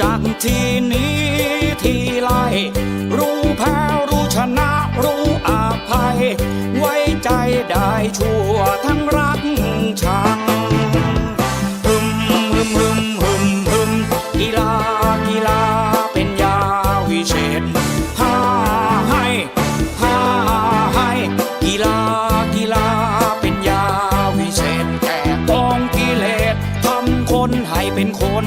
จักที่นี้ที่ไรรู้แพ้รู้ชนะรู้อาภัย ไว้ใจได้ชั่วทั้งรักชังฮึมฮึมฮึมฮึมฮึมกีฬากีฬาเป็นยาวิเศษฮ่าให้ฮ่าให้กีฬากีฬาเป็นยาวิเศษแก่กองกิเลสทำคนให้เป็นคน